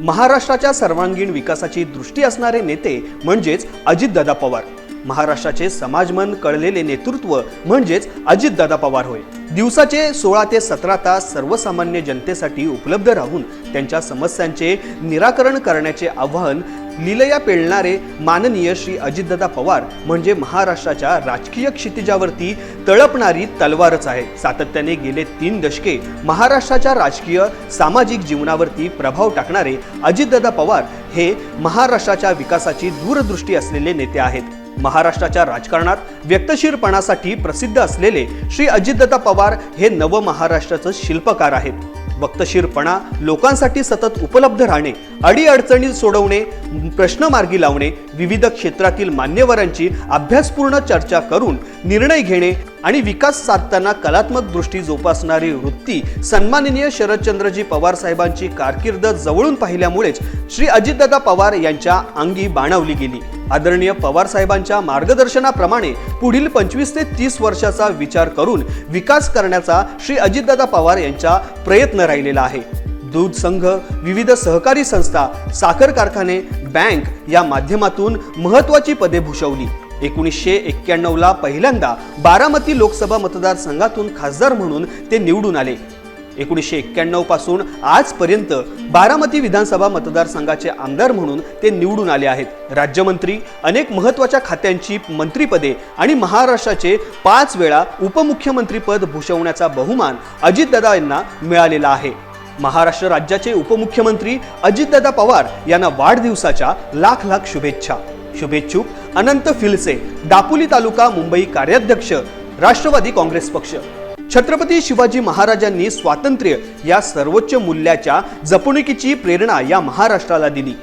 महाराष्ट्राच्या सर्वांगीण विकासाची दृष्टी असणारे नेते म्हणजेच अजितदादा पवार. महाराष्ट्राचे समाजमन कळलेले नेतृत्व म्हणजेच अजितदादा पवार होय. दिवसाचे सोळा ते सतरा तास सर्वसामान्य जनतेसाठी उपलब्ध राहून त्यांच्या समस्यांचे निराकरण करण्याचे आव्हान लिलया पेलणारे माननीय श्री अजितदादा पवार म्हणजे महाराष्ट्राच्या राजकीय क्षितिजावरती तळपणारी तलवारच आहे. सातत्याने गेले तीन दशके महाराष्ट्राच्या राजकीय सामाजिक जीवनावरती प्रभाव टाकणारे अजितदादा पवार हे महाराष्ट्राच्या विकासाची दूरदृष्टी असलेले नेते आहेत. महाराष्ट्राच्या राजकारणात व्यक्तशीरपणासाठी प्रसिद्ध असलेले श्री अजितदादा पवार हे नव महाराष्ट्राचं शिल्पकार आहेत. वक्तशीरपणा लोकांसाठी सतत उपलब्ध राहणे अडीअडचणी सोडवणे प्रश्न मार्गी लावणे विविध क्षेत्रातील मान्यवरांची अभ्यासपूर्ण चर्चा करून निर्णय घेणे आणि विकास साधताना कलात्मक दृष्टी जोपासणारी वृत्ती सन्माननीय शरदचंद्रजी पवार साहेबांची कारकीर्द जवळून पाहिल्यामुळेच श्री अजितदादा पवार यांच्या अंगी बाणवली गेली. आदरणीय पवार साहेबांच्या मार्गदर्शनाप्रमाणे पुढील पंचवीस ते तीस वर्षाचा विचार करून विकास करण्याचा श्री अजितदादा पवार यांचा प्रयत्न राहिलेला आहे. दूध संघ विविध सहकारी संस्था साखर कारखाने बँक या माध्यमातून महत्वाची पदे भूषवली. एकोणीसशे एक्क्याण्णवला पहिल्यांदा बारामती लोकसभा मतदारसंघातून खासदार म्हणून ते निवडून आले. एकोणीसशे एक्क्याण्णवपासून आजपर्यंत बारामती विधानसभा मतदारसंघाचे आमदार म्हणून ते निवडून आले आहेत. राज्यमंत्री अनेक महत्त्वाच्या खात्यांची मंत्रीपदे आणि महाराष्ट्राचे पाच वेळा उपमुख्यमंत्रीपद भूषवण्याचा बहुमान अजितदादा यांना मिळालेला आहे. महाराष्ट्र राज्याचे उपमुख्यमंत्री अजितदादा पवार यांना वाढदिवसाच्या लाख लाख शुभेच्छा. शुभेच्छुक अनंत फिलसे दापोली तालुका मुंबई कार्याध्यक्ष राष्ट्रवादी काँग्रेस पक्ष. छत्रपती शिवाजी महाराजांनी स्वातंत्र्य या सर्वोच्च मूल्याच्या जपणुकीची प्रेरणा या महाराष्ट्राला दिली.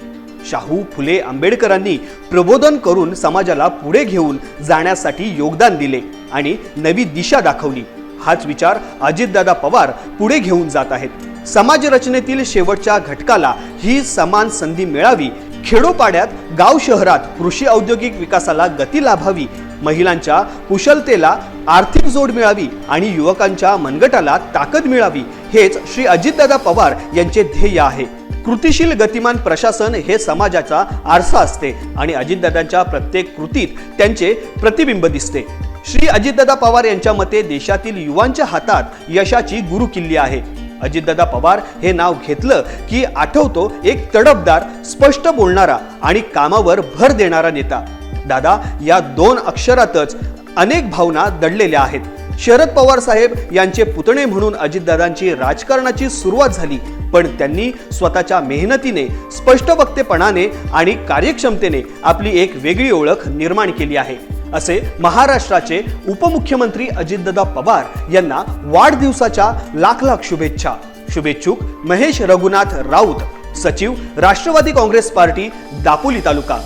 शाहू फुले आंबेडकरांनी प्रबोधन करून समाजाला पुढे घेऊन जाण्यासाठी योगदान दिले आणि नवी दिशा दाखवली. हाच विचार अजितदादा पवार पुढे घेऊन जात आहेत. समाज रचनेतील शेवटच्या घटकाला ही समान संधी मिळावी खेडोपाड्यात गाव शहरात कृषी औद्योगिक विकासाला गती लाभावी महिलांच्या कुशलतेला आर्थिक जोड मिळावी आणि युवकांच्या मनगटाला ताकद मिळावी हेच श्री अजितदादा पवार यांचे ध्येय आहे. कृतीशील गतिमान प्रशासन हे समाजाचा आरसा असते आणि अजितदादांच्या प्रत्येक कृतीत त्यांचे प्रतिबिंब दिसते. श्री अजितदादा पवार यांच्या मते देशातील युवांच्या हातात यशाची गुरुकिल्ली आहे. अजितदादा पवार हे नाव घेतलं की आठवतो एक तडफदार स्पष्ट बोलणारा आणि कामावर भर देणारा नेता. दादा या दोन अक्षरातच अनेक भावना दडलेल्या आहेत. शरद पवार साहेब यांचे पुतणे म्हणून अजितदादांची राजकारणाची सुरुवात झाली पण त्यांनी स्वतःच्या मेहनतीने स्पष्ट वक्तेपणाने आणि कार्यक्षमतेने आपली एक वेगळी ओळख निर्माण केली आहे. असे महाराष्ट्राचे उपमुख्यमंत्री अजितदादा पवार यांना वाढदिवसाच्या लाख लाख शुभेच्छा. शुभेच्छुक महेश रघुनाथ राऊत सचिव राष्ट्रवादी काँग्रेस पार्टी दापोली तालुका.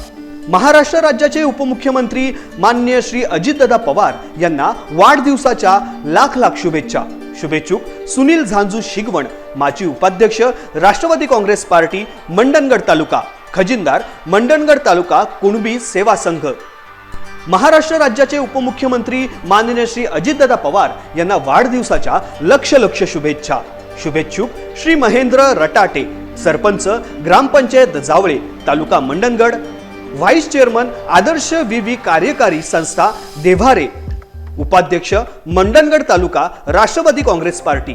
महाराष्ट्र राज्याचे उपमुख्यमंत्री मान्य श्री अजितदादा पवार यांना वाढदिवसाच्या लाख लाख शुभेच्छा. शुभेच्छुक सुनील झांजू शिगवण माजी उपाध्यक्ष राष्ट्रवादी काँग्रेस पार्टी मंडणगड तालुका. खजिनदार मंडणगड तालुका कुणबी सेवा संघ. महाराष्ट्र राज्याचे उपमुख्यमंत्री माननीय श्री अजितदादा पवार यांना वाढदिवसाच्या लक्ष लक्ष शुभेच्छा. शुभेच्छुक Shri Mahendra Ratate sarpanch grampanchayat Jawale taluka Mandangad vice chairman Adarsh V V कार्यकारी संस्था देव्हारे उपाध्यक्ष मंडणगड तालुका राष्ट्रवादी काँग्रेस पार्टी.